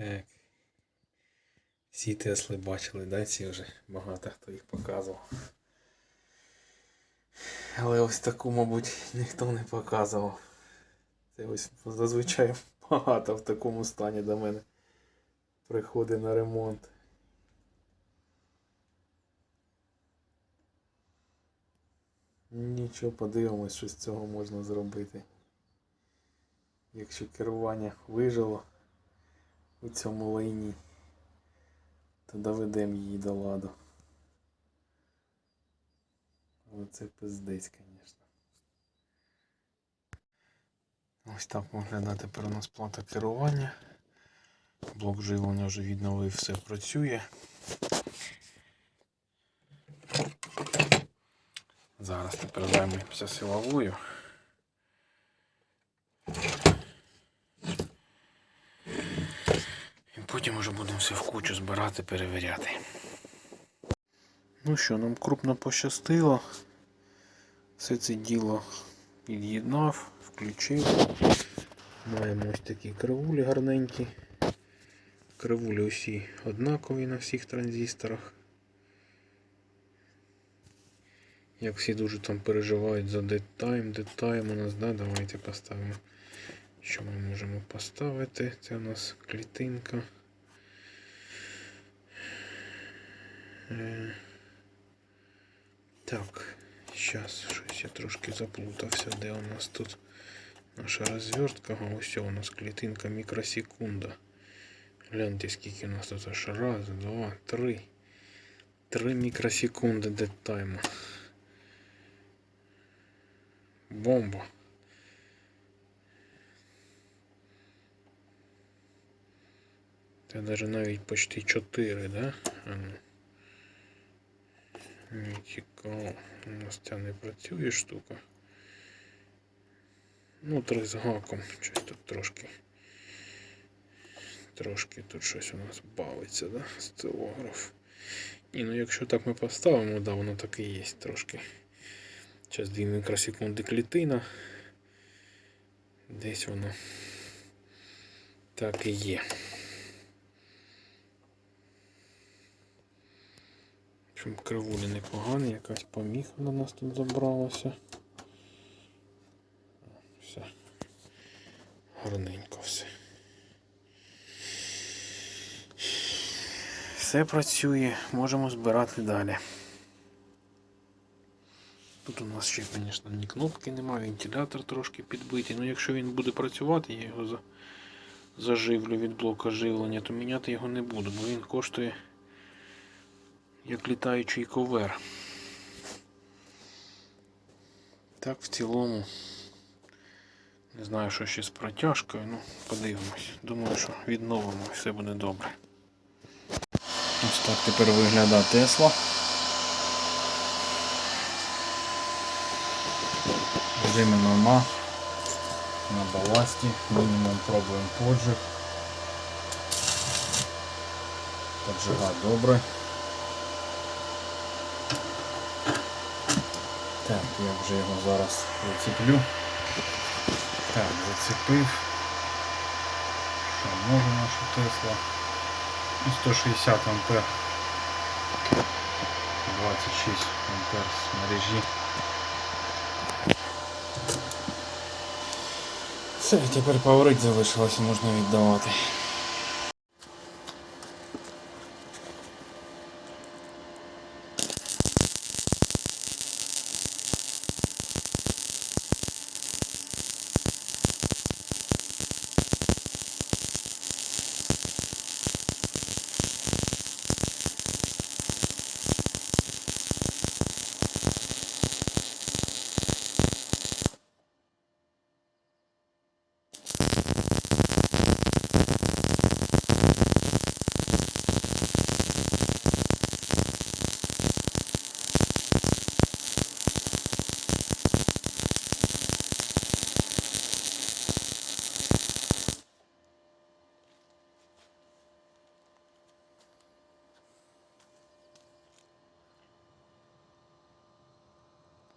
Так. Всі Тесли бачили, да, ці вже багато хто їх показував. Але ось таку, мабуть, ніхто не показував. Це ось зазвичай багато в такому стані до мене приходить на ремонт. Нічого, подивимось, що з цього можна зробити. Якщо керування вижило у цьому лайні, то доведемо її до ладу. Але це пиздець, звісно. Ось так виглядає тепер у нас плата керування. Блок живлення вже відновив, все працює. Зараз тепер займемося силовою. Потім вже будемо все в кучу збирати, перевіряти. Ну що, нам крупно пощастило. Все це діло під'єднав, включив. Маємо ось такі кривулі гарненькі. Кривулі усі однакові на всіх транзисторах. Як всі дуже там переживають за детайм, детайм у нас, да? Давайте поставимо. Що ми можемо поставити? Це у нас клітинка. Так, зараз щось я трошки заплутався, де у нас тут наша розвертка. Ось у нас клітинка мікросекунда. Гляньте, скільки у нас тут аж раз, два, три. Три мікросекунди деттайму. Бомба. Це даже навіть почти 4, да? А ну. Цікаво. У нас ця не працює штука. Ну, три з гаком. Щось тут трошки. Трошки тут щось у нас бавиться, да? Стилограф. Ні, ну якщо так ми поставимо, да, воно так і є трошки. Зараз 2 мікросекунди клітина. Десь воно так і є. Чим кривулі непогані, якась поміха на нас тут забралася. Все. Гарненько все. Все працює, можемо збирати далі. Тут у нас ще, звісно, ні кнопки немає, вентилятор трошки підбитий. Ну якщо він буде працювати, я його заживлю від блока живлення, то міняти його не буду, бо він коштує як літаючий ковер. Так, в цілому. Не знаю, що ще з протяжкою, ну подивимось. Думаю, що відновимо і все буде добре. Ось так тепер виглядає Тесла. Режимі нема. На баласті. Мінімум пробуємо поджиг. Поджига добре. Так, його зараз зацеплю. Так, зацепив. Що може наша Тесла? 160 ампер. 26 ампер з мережі. Все, тепер поворить залишилося, можна віддавати.